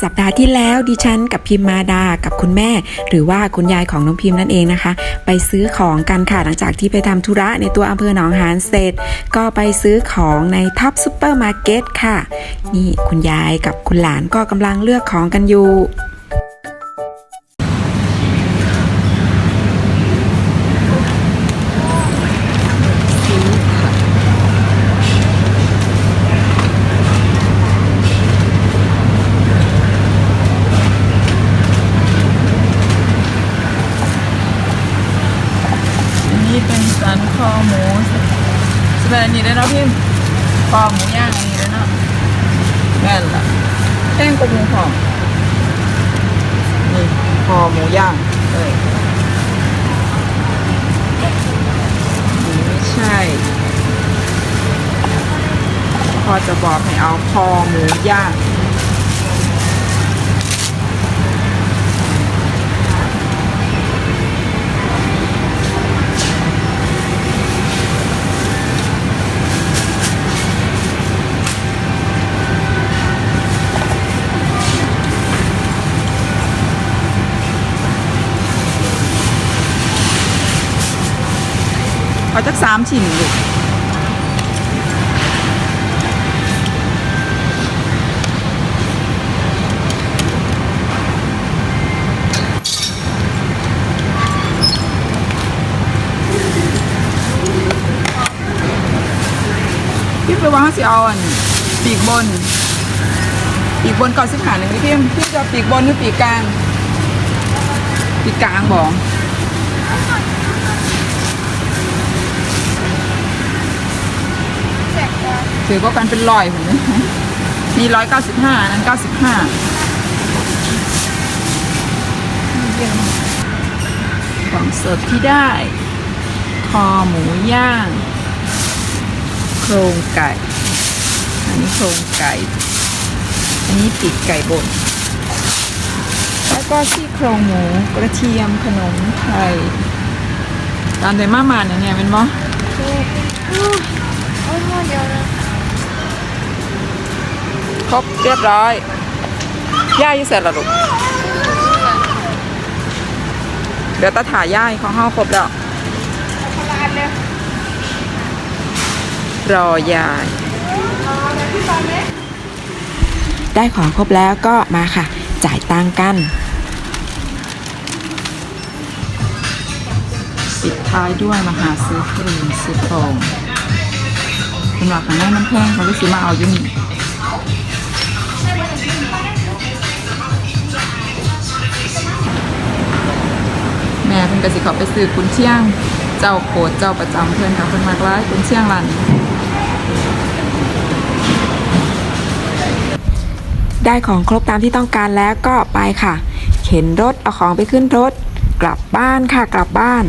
สัปดาห์ที่แล้วดิฉันกับพิมมาดากับคุณแม่ หรือว่าคุณยายของน้องพิมนั่นเองนะคะ ไปซื้อของกันค่ะหลังจากที่ไปทำธุระในตัวอำเภอหนองหานเสร็จ ก็ไปซื้อของในท็อปซูเปอร์มาร์เก็ตค่ะ นี่คุณยายกับคุณหลานก็กำลังเลือกของกันอยู่ มูสเปนอันนี้ได้เนาะพี่คอหมูย่างอันนี้ได้เนาะแม่นละแป้งกับหมูหอมนี่คอหมูย่างเอ้ยนี่ไม่ใช่พอจะบอกให้เอาคอหมูย่าง เอาจักสามชิ้นลูกพี่ไปวาเขาสิเอาอันปีกบน ปีกบนก่อนสิบหาหนึ่งพี่พิมพี่จะปีกบนหรือปีกกลาง ปีกกลางบอก ถือว่ากันเป็นร้อยผมเลยมีร้อยเก้าสิบห้านั้นเก้าสิบห้าของสดที่ได้ คอหมูย่าง โครงไก่ อันนี้โครงไก่ อันนี้ปีกไก่บดแล้วก็ซี่โครงหมูกระเทียมขนมไทยตามแต่มามาเนี่ยเนี่ยเป็นมั้โอ้ยหม้อเดียวนะ ครบเรียบร้อยย่ายู่เสร็จแล้วลูกเดี๋ยวตาถ่ายย่ายของห้าครบแล้วรอยายเอาแบบพี่บอลได้ของครบแล้วก็มาค่ะ จ่ายตังค์กันปิดท้ายด้วยมาหาซื้อครีมซื้อโครงสำหรับของแม่น้ำแพงเขาก็ซื้อมาเอายุ่นี่ ก็สิเขาไปซื้อกุนเชียง เจ้าโคดเจ้าประจำเพื่อนค่ะเพิ่นมากร้ายกุนเชียงร้านนี้ได้ของครบตามที่ต้องการแล้วก็ไปค่ะ เข็นรถเอาของไปขึ้นรถ กลับบ้านค่ะกลับบ้าน